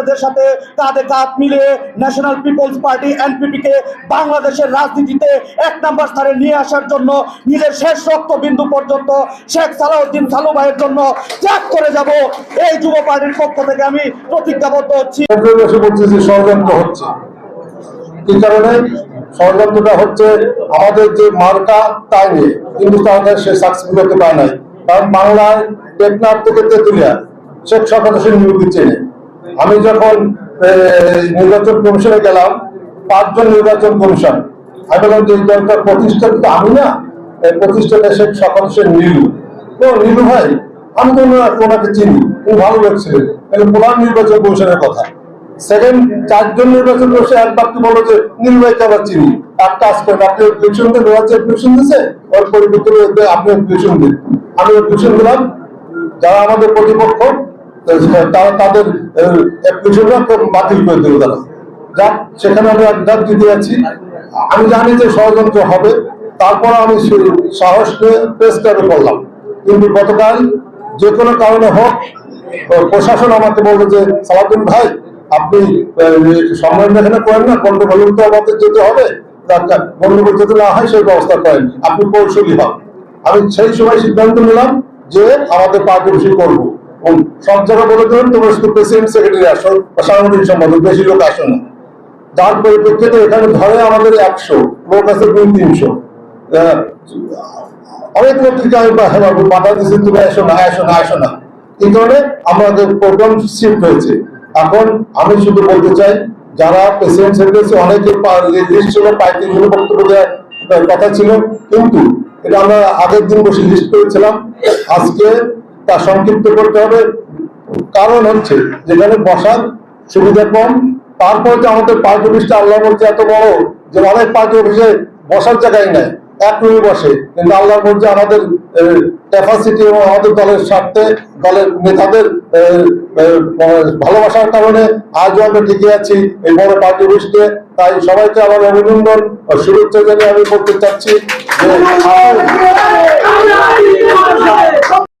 আপনাদের সাথে কাঁধে কাঁধ মিলিয়ে ন্যাশনাল পিপলস পার্টি এনপিপি কে বাংলাদেশের রাজনীতিতে এক নাম্বার স্থানে নিয়ে আসার জন্য, নিজের শেষ রক্তবিন্দু পর্যন্ত শেখ সালাউদ্দিন সালু ভাইয়ের জন্য ত্যাগ করে যাব। এই যুব পার্টির পক্ষ থেকে আমি প্রতিজ্ঞাবদ্ধ হচ্ছি। ষড়যন্ত্র হচ্ছে। কি কারণে? ষড়যন্ত্রটা হচ্ছে আমাদের যে মার্কা, তাই নিয়ে কিন্তু তাদের সে সাকসেসফুল হতে পারে নাই। কারণ বাংলায় টেকনাফ থেকে তেতুলিয়া, শেখ সরকার হোসেন নিয়োগী চেনে। আমি যখন নির্বাচন কমিশনে গেলাম, পাঁচজন নির্বাচন কমিশন। আমি বললাম যে এই দলটার প্রতিষ্ঠাতা তো আমি না এই প্রতিষ্ঠাতা শেখ সরকার হোসেন নীলু। ও নীলু ভাই, আমি তো ওনাকে চিনি, উনি ভালো লোক ছিলেন। এটা প্রধান নির্বাচন কমিশনের কথা। সেকেন্ড, চারজন নির্বাচন কমিশন এক বাক্য বলো যে নির্বাহীকে আবার চিনি। এক কাজ করেন, আপনি অ্যাপ্লিকেশন দেন ওরা যে অ্যাপ্লিকেশন দিচ্ছে ওর পরিবর্তনে আপনি অ্যাপ্লিকেশন দিন। আমি অ্যাপ্লিকেশন দিলাম, যারা আমাদের প্রতিপক্ষ তারা তাদের অ্যাপ্লিকেশনটা বাতিল করে দিল তারা। যাক, সেখানে আমি একদার জিতে আছি আমি জানি যে ষড়যন্ত্র হবে। তারপর আমি সাহস নিয়ে করলাম কিন্তু গতকাল যে কোনো কারণে হোক প্রশাসন আমাকে বলল যে সালাদুল ভাই, আপনি সম্মেলন এখানে করেন না গন্ডগোল তো আমাদের যেতে হবে। গন্ডগোল যাতে না হয় সেই ব্যবস্থা করেন। আপনি কৌশলী হন। আমি সেই সময় সিদ্ধান্ত নিলাম যে আমাদের পার্টি করব। সব জায়গায় বলে দিলেন তোমরা শুধু প্রেসিডেন্ট সেক্রেটারি আসো বা সাংগঠনিক সম্পাদক বেশি লোক আসো না। যার পরিপ্রেক্ষিতে এখানে ধরে আমাদের একশো লোক আছে দুই তিনশো। অনেক পত্রিকা আমি বা- হ্যাঁ, বাধা দিচ্ছে তুমি এসো না এসো না এসো না। এই কারণে আমাদের প্রোগ্রাম শিফট হয়েছে। এখন আমি শুধু বলতে চাই যারা প্রেসিডেন্ট সেক্রেটারি অনেকে লিস্ট ছিল পঁয়ত্রিশ বক্তব্য দেওয়ার কথা ছিল। কিন্তু এটা আমরা আগের দিন বসে লিস্ট করেছিলাম। আজকে তা সংক্ষিপ্ত করতে হবে। কারণ হচ্ছে যেখানে বসার সুবিধা কম তারপর যে আমাদের পার্টি অফিসটা আল্লাহ বলছে এত বড় যে অনেক পার্টি অফিসে বসার জায়গায় নেয় এক রুমে বসে। কিন্তু আল্লাহ বলছে আমাদের ক্যাপাসিটি এবং আমাদের দলের স্বার্থে দলের নেতাদের ভালোবাসার কারণে আজও আমরা টিকে আছি এই বড় পার্টি অফিসকে। তাই সবাইকে আমার অভিনন্দন ও শুভেচ্ছা জানিয়ে আমি করতে চাচ্ছি